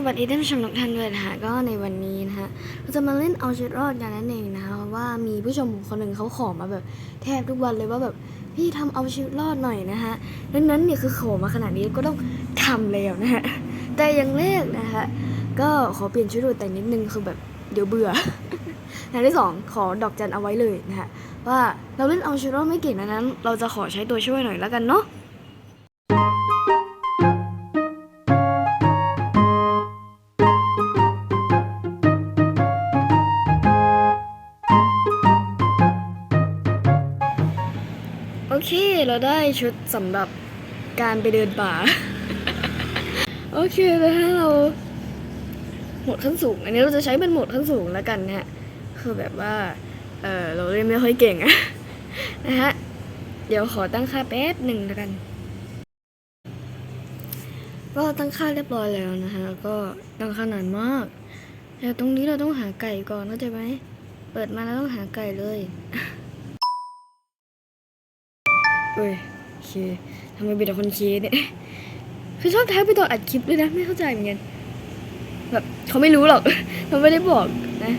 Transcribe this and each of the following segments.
สวัสดีท่านผู้ชมทุกท่านด้วยนะคะก็ในวันนี้นะคะเราจะมาเล่นเอาชีวิตรอดกันนั่นเองนะคะเพราะว่ามีผู้ชมคนหนึ่งเขาขอมาแบบ แทบทุกวันเลยว่าแบบพี่ทำเอาชีวิตรอดหน่อยนะคะดังนั้นเนี่ยคือขอมาขนาดนี้ก็ต้องทำแล้วนะฮะแต่อย่างแรกนะคะก็ขอเปลี่ยนชุดดูแต่นิดนึงคือแบบเดี๋ยวเบื่ออย่างที่สองขอดอกจันเอาไว้เลยนะคะว่าเราเล่นเอาชีวิตรอดไม่เก่งดังนั้น เราจะขอใช้ตัวช่วยหน่อยแล้วกันเนาะ เราได้ชุดสำหรับการไปเดินป่า โอเคแล้วถ้าเราโหมดขั้นสูง อันนี้เราจะใช้เป็นโหมดขั้นสูงแล้วกันนะฮะ คือแบบว่า เออเราเล่นไม่ค่อยเก่งอะนะฮะ เดี๋ยวขอตั้งค่าแป๊บหนึ่งแล้วกัน ก็ตั้งค่าเรียบร้อยแล้วนะฮะก็ตั้งค่านานมากแต่ตรงนี้เราต้องหาไก่ก่อนเข้าใจไหม เปิดมาแล้วต้องหาไก่เลย เอ้ยโอเคทำไมเป็นแต่คนเคเนี่ยคือชอบท็กไปตอนอัดคลิปด้วยนะไม่เข้าใจเหมือนกันแบบเขาไม่รู้หรอกเขาไม่ได้บอกนะ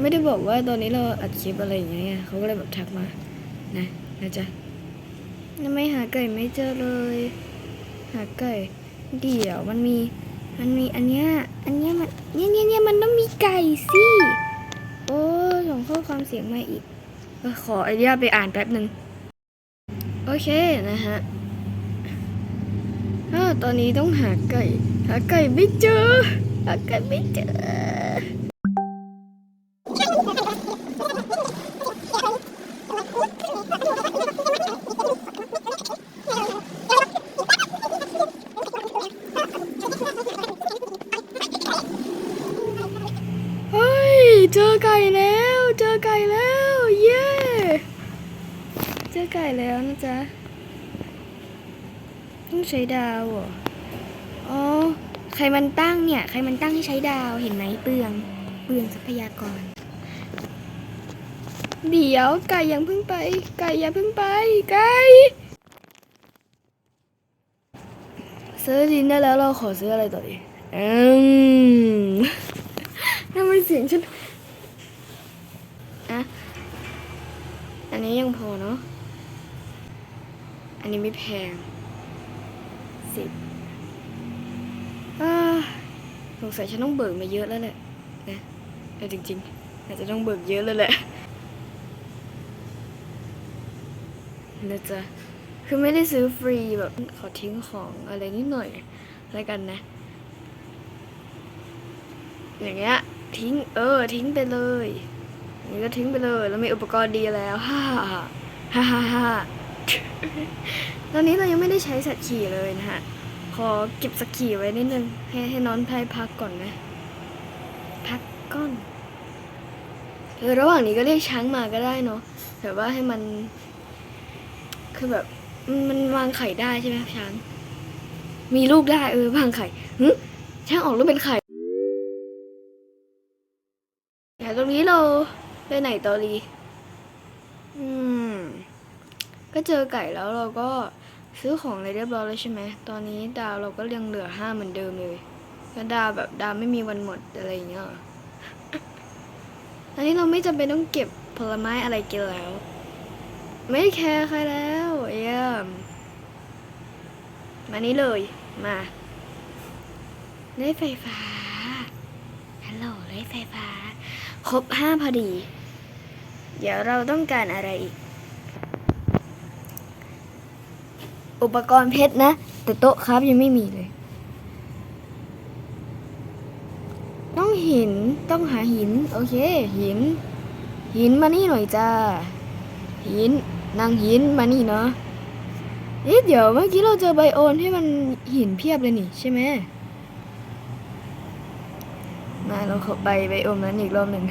ไม่ได้บอกว่าตอนนี้เราอัดคลิปอะไรอย่างเงี้ยเขาก็เลยแบบทักมา นะนะจ๊ะยังไม่หาไก่ไม่เจอเลย หาไก่เดี๋ยวมันมีมันมีอันเนี้ยอันเนี้ยมันเนี่ยเนี่ยเนี่ยมันต้องมีไก่สิโอ้ส่งข้อความเสียงมาอีกเออขออนุญาตไปอ่านแป๊บหนึ่ง เคนะฮะตอนนี้ต้องหาไก่ หาไก่ไม่เจอ หาไก่ไม่เจอเฮ้ยเจอไก่แล้ว เจอไก่แล้ว เย้ เจอไก่แล้วนะจ๊ะต้องใช้ดาวเหรออ๋อ ใครมันตั้งเนี่ย ใครมันตั้งให้ใช้ดาว เห็นไหมเปลือง เปลืองทรัพยากร เดี๋ยวไก่ยังเพิ่งไป ไก่อย่าเพิ่งไป ไก่ซื้อดินได้แล้วเราขอซื้ออะไรต่อดีอืมทำไมเสียงฉันอะอันนี้ยังพอเนาะ อันนี้ไม่แพงสิบสงสัยฉันต้องเบิกมาเยอะแล้วแหละนะแต่จริงๆอาจจะต้องเบิกเยอะเลยแหละนะจ๊ะคือไม่ได้ซื้อฟรีแบบขอทิ้งของอะไรนิดหน่อยอะไรกันนะ อย่างเงี้ยทิ้งเออ ทิ้งไปเลยอย่างนี้ก็ทิ้งไปเลย แล้วมีอุปกรณ์ดีแล้วฮ่าฮ่าฮ่า ตอนนี้เรายังไม่ได้ใช้สัตว์ขี่เลยนะฮะ ขอเก็บสักขี่ไว้นิดนึง ให้ให้นอนพายพักก่อนนะ พักก่อนเออระหว่างนี้ก็เรียกช้างมาก็ได้เนาะแต่ว่าให้มัน คือแบบมันมันวางไข่ได้ใช่ไหมช้าง มีลูกได้เออวางไข่หึช้างออกลูกเป็นไข่แต่ตรงนี้เราไปไหนต่อดีอืม ก็เจอไก่แล้วเราก็ซื้อของอะไรเรียบร้อยแล้วใช่ไหม ตอนนี้ดาวเราก็ยังเหลือห้าเหมือนเดิมเลยก็ดาวแบบดาวไม่มีวันหมดอะไรอย่างเงี้ยอันนี้เราไม่จำเป็นต้องเก็บผลไม้อะไรกินแล้ว ไม่แคร์ใครแล้วเยี่ยมมานี้เลย มาได้ไฟฟ้าฮัลโหลได้ไฟฟ้า ครบห้าพอดี เดี๋ยวเราต้องการอะไรอีก อุปกรณ์เพชรนะ แต่โต๊ะครับยังไม่มีเลย ต้องหินต้องหาหิน โอเค หิน หินมานี่หน่อยจ้า หินนางหินมานี่เนาะเอ๊ะเดี๋ยวเมื่อกี้เราเจอไบโอนที่มันหินเพียบเลยนี่ใช่ไหมมาเราขอไปไบโอมนั้นอีกรอบหนึ่ง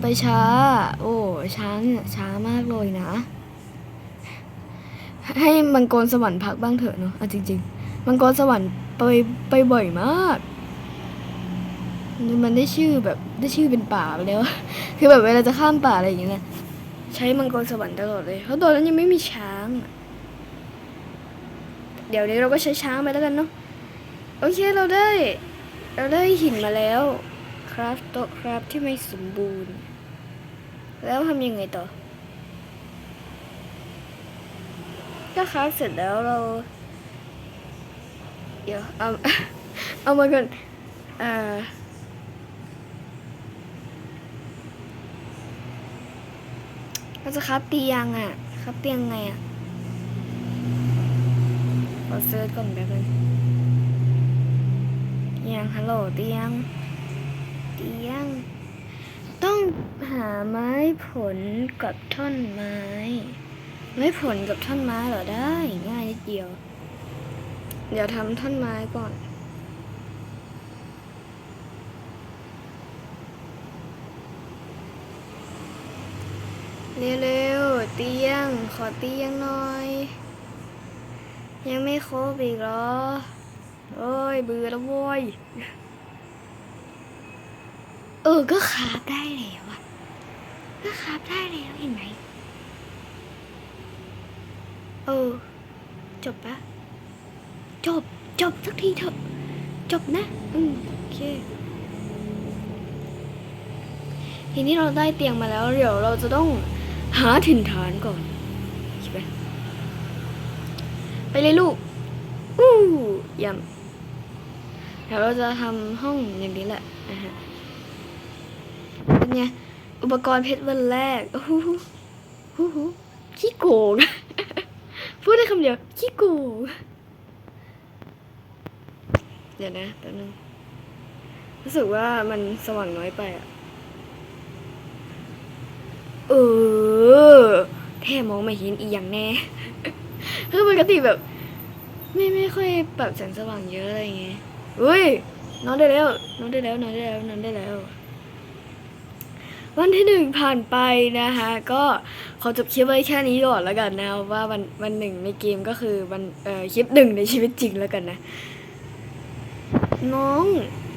ไปช้า โอ้ช้าเนี่ยช้ามากเลยนะ ให้มังกรสวรรค์พักบ้างเถอะเนาะเอาจริง ๆ มังกรสวรรค์ไปไปบ่อยมาก มันได้ชื่อแบบได้ชื่อเป็นป่าไปแล้ว คือแบบเวลาจะข้ามป่าอะไรอย่างเงี้ยใช้มังกรสวรรค์ตลอดเลยเพราะตอนนั้นยังไม่มีช้าง เดี๋ยวนี้เราก็ใช้ช้างไปแล้วกันเนาะโอเคเราได้ เราได้หินมาแล้ว คราฟโต๊ะคราฟที่ไม่สมบูรณ์ แล้วทำยังไงต่อก็คราฟเสร็จแล้วเรา เดี๋ยวเอาเอามาก่อนอ่าเราจะคราฟเตียงอะ คราฟเตียงไงอะขอเซิร์ชก่อนแป๊บนึงเตียงฮัลโหลเตียง เตียง ต้องหาไม้ผลกับท่อนไม้ ไม้ผลกับท่อนไม้เหรอได้ง่ายนิดเดียว เดี๋ยวทำท่อนไม้ก่อนเร็วๆเตียง ขอเตียงหน่อย ยังไม่ครบอีกเหรอ โอ้ยเบื่อแล้วโว้ย เออ ก็คาบได้แล้วอะก็คาบได้แล้วเห็นไหม เออ จบปะจบ จบสักทีเถอะ จบนะ อืม โอเค ทีนี้เราได้เตียงมาแล้ว เดี๋ยวเราจะต้องหาถิ่นฐานก่อนใช่ไหมไปเลยลูก อู้ยี่ยมเดี๋ยวเราจะทำห้องอย่างนี้แหละนะฮะ ไง อุปกรณ์เพชรวันแรกโอ้โหหูหูขี้โกง พูดได้คำเดียว ขี้โกง เดี๋ยวนะแป๊บนึง รู้สึกว่ามันสว่างน้อยไปอะ เออ แท้มองไม่เห็นอีกอย่างแน่ คือปกติแบบ ไม่ไม่ค่อยปรับแสงสว่างเยอะอะไรเงี้ยอุ้ยนอนได้แล้วนอนได้แล้วนอนได้แล้วนอนได้แล้ว วันที่หนึ่งผ่านไปนะคะก็ขอจบคลิปไว้แค่นี้ก่อนแล้วกันนะว่าวันวันหนึ่งในเกมก็คือวันเอ่อคลิปหนึ่งในชีวิตจริงแล้วกันนะ น้อง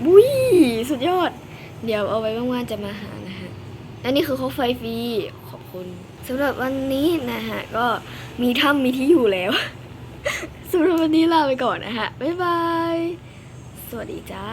บุ้ยสุดยอด เดี๋ยวเอาไว้ว่างๆจะมาหานะฮะอันนี้คือเขาไฟฟรีขอบคุณสำหรับวันนี้นะฮะก็มีถ้ำมีที่อยู่แล้วสำหรับวันนี้ลาไปก่อนนะฮะบ๊ายบายสวัสดีจ้า